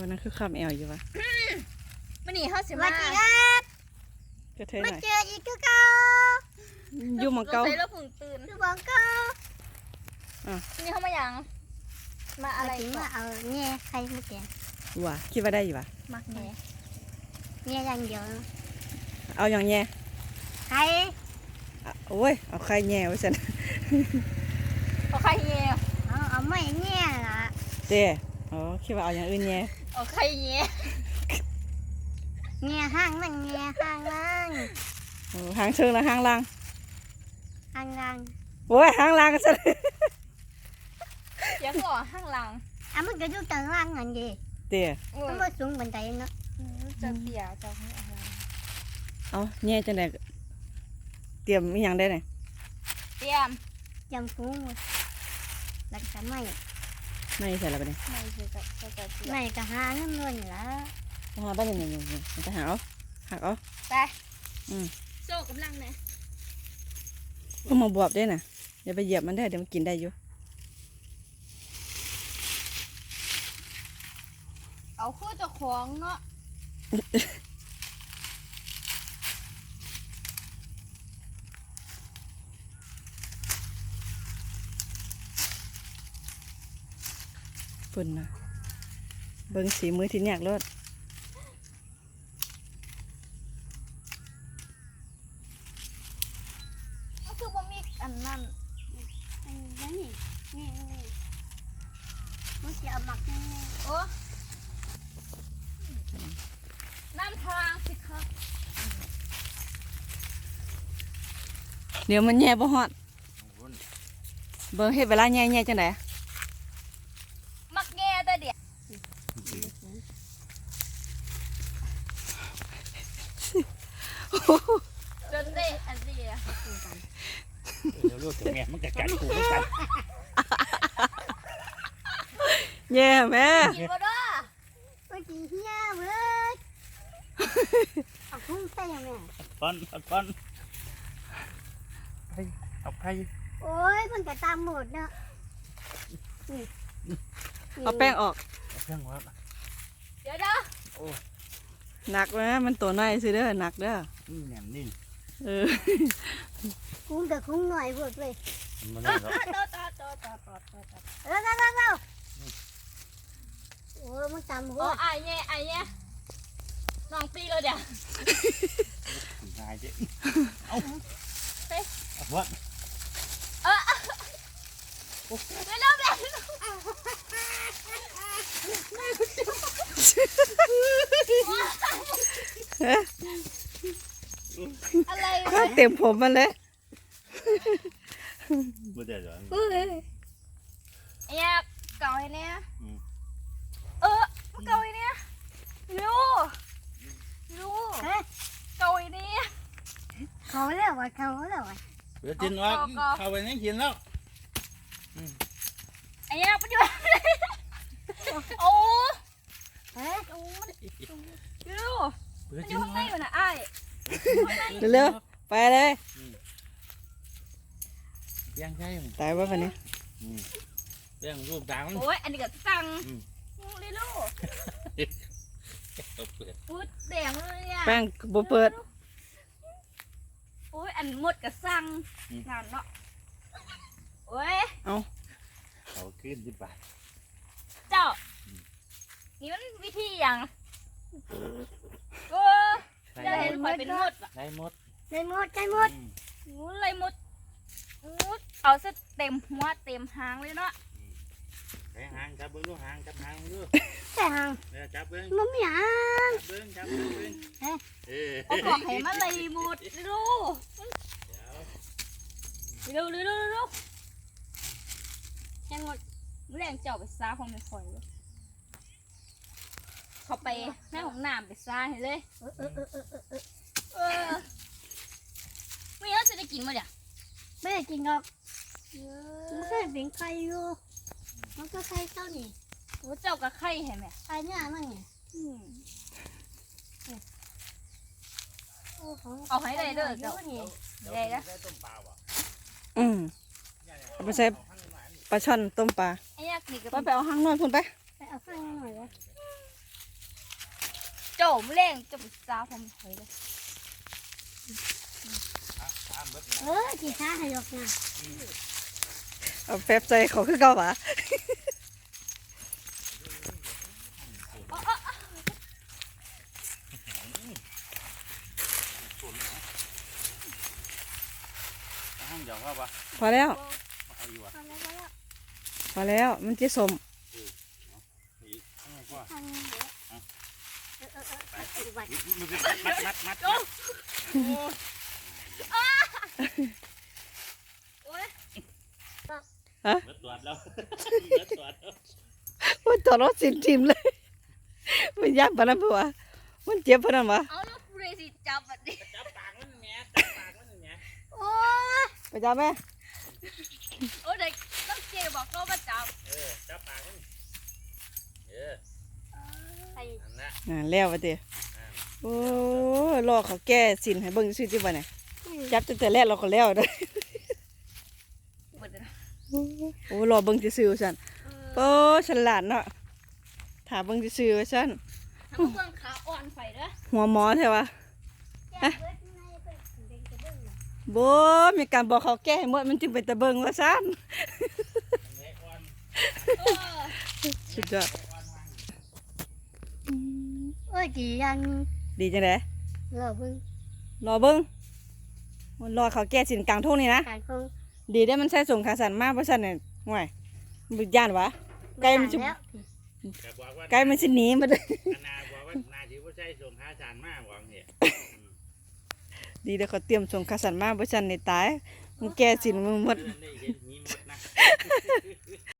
วันนั้นคือคำแอลอยู่วะมันนี่เขาสิสมาวัสดีครับกระเทยหมาน่อยเจออีกคือเก่าอยู่หมองเก่า รใส่แล้วผึ่งตื่นคือบอกเก่านี่เขามาอย่างมาอะไรถึงก่อว่านเอาเนี่ยใครมาแกงว่ะคิดว่าได้อยู่วะมักแหน่เนี่ยอย่างเดียวนะเอาอย่างแย่ใครอะโอ้ยเอาใครแย่ไว้ฉันเอาไข่แหน่เอาเอาไม่เนี่ยล่ะเจ้อ๋อคิดว่าเอาอย่างอื่นแย่เอาไข่แหน่เนี่ยห้าง นั่งเนี่ยห้างล่างโอ้หางเชิงแล้วหางล่างห้างล่างโอ้ยหางล่างกันซะเสียงก่อข้างหลั ไดเนาะจะเสียเจ้าให้อะไรเอาแย่จังไดเตรียมอหย่างได้ไหนเตรียมจำฟูงแล้วก็ไม่ไม่ใส่แล้วไปเนี่ยไม่ใช่จะจะจะเสียไม่ก็หาเงินเงินละไปหาบ้านเนี่ยเนี่ยมันจะหาเอาหักเอาไปอืมโซ่กำลังเนี่ยก็มาบวบด้วยนะอย่าไปเหยียบมันได้เดี๋ยวมันกินได้อยู่เอาคู่เจ้าของเนาะ ปุ่นนะเบิ้งสีมือที่ยากรดก็คือบ่มีอันนั้นอันนี้นี่นี่นี่มันจะเอาหมักนี่โอ้น้ำทางสิคะเดี๋ยวมันแย่บ่ฮอดเบิ้งเฮ็ดเวลาแย่แย่จังได๋ มักแง่แต่เดียว จนได้อันเดียวเดี๋ยวลูกถึงแม่มันกัดกัดกูเหมือนกันแย่แม่กินบ่ได้โอ้ยจีเฮียเว้ยเอาพุ่งใส่ยังไงฟอนฟอนไปเอาไปโอ้ยมันก็ตามหมดเนาะนี่เอาแป้งออกเอาเครื่องวัดเดี๋ยวเด้อหนักนะมันตัวน้อยสิเด้อหนักเด้อนี่ แหนมนิ่งเออ คุ้งแต่คุ้งหน่อยหมดเลยมันไม่หรอกต่อต่อต่อต่อต่อต่อต่อเร็วเร็วเร็วเร็วโอ้ยมันตามหัวอ๋อไอ้แง่ไอ้แง่น้องตีเลยเดี๋ยวนายเจ๊เอาเอาวัดเร็วเร็วแบบอะไรข้าว เต็มผมมันเลยไม่ได้หรอกเฮ้ยไอ้แง่เก่าไอ้เนี่ยอืมเออเก่าไอ้เนี่ยรู้รู้เฮ้ยเก่าไอ้เนี่ยเขาแล้ววะเขาแล้ววะเดี๋ยวจินว่าเข้าไปในกินแล้วไอ้แง่ปัจจุบันโอ้เฮ้ยโอ้มันรู้เดี๋ยวมันอจิยู่นข้างในว่าอยู่นะไอ้เร็วๆ ไปเลยย่างใช่ไหมตายว่าวันนี้เรื่องรูปดังโอ้ยอันนี้ก็สั่งอืมเลยลูกเอาเปลือกพูดแดงเลยอะแป้งบ่เปิดโอ้ยอันหมดก็สั่งงานเนาะโอ้ยเอาขึ้นที่บ้านเจ้านี่มันวิธีอย่างโอ้จะเห็นข่อยเป็นหมดอะได้หมด ได้หมดได้หมดงูเลยหมดงูเอาซะเต็มหัวเต็มหางเลยเนาะไปหางจับเบิ้งลูกหางจับหางดูแต่หางเออจับเบิ้งมันไม่หางจับเบิ้งจับเบิ้งเออเอาบอกให้มันเลยหมดลูกเร็วเร็วเร็วเร็วยังหมดแรงเจ้าไปซ่าของไม่ค่อยเลยเขาไปในห้องน้ำไปซ่าให้เลยเออเออเออเออเออเออเออไม่งั้นจะได้กินมั้ยเนี่ย ไม่ได้กินหรอกมันแค่เป็นไข่อยู่มันก็ไข่เท่านี้โอ้เจ้ากับไข่เห็นไหมไข่เนี่ยมันไงอืมโอ้โหเอาให้ได้เด้อเจ้านี่ได้แล้วได้ต้มปลาว่ะอืมเอาไปใส่ปลาช่อนต้มปลาไอ้ยักษ์นี่ก็ไปไปเอาหางน้อยพุ่นไปไปเอาข้างหน่อยวะโจมเล่งจะบุษาผมเฮ้ยเลย เออจีซ่าให้ยกนะเอาแป๊บใจเขาคือเก่าปะห้องเดี๋ยวว่าปะพอแล้ว เอาอยู่อะเอาแล้วก็แล้วพอแล้วมันจะสมอีกห้องว่าทำเดี๋ยวเออเออเออปฏิบัติมัดมัดมัดโอ้ ยเบิดตรวจแล้วเบิดตรวจแล้วมันตอดรถสินทิมเลย มันยากปานนั้นปะวะมันเจ็บปานนั้นวะเอาแล้วกูเลยสิจับแบบนี้จับปากมันแหม่จับปากมันแหม่โอ้ยไปจ้าแม่โอ้เด็กต้องเจบอกเขามาจับ เออจับปากมันเออไอ้นั่นแหละอ่าแล้ววะเตี้ยโอ้ยรอเขาแก้สินให้เบิ่งซื่อจิบ่เนี่ย จับตั้งแต่แรกเราก็แล้วเด้อหมดเลยนะโอ้รอเบิ่งซื่อๆซั่นโอ้ฉลาดเนาะถ้าเบิ่งซื่อๆว่าซั่นทำเพื่อนขาอ่อนไฟเด้อหัวหมอแท้วะแก้เบิดในเบิดเด็กจะเบิ่งน่ะบ่มีการบอกเขาแก้ให้หมดมันจึงเป็นตะเบิ่งว่าซั่นแหม่อ่อนเออสุดยอดโอ้ยจียังดีจังได๋เหล่าเบิ่งรอเบิ่ง รอเขาแก้สินกลางทุ่งนี่นะ การคงดีได้มันใส่ส่งขาสันมาเพราะฉันเนี่ยห่วยบุย่านวะ ไก่มันจะแล้วแต่บอกว่าไก่มันสิหนีมาเลยนาบอกว่านาจิว่าใช่ส่งหาจานมากหวังเหตุดีเดี๋ยวเขาเตรียมส่งขาสันมาเพราะฉันในตายมันแก้สินมันหมด เรื่องนี้เห็นมีหมดนะ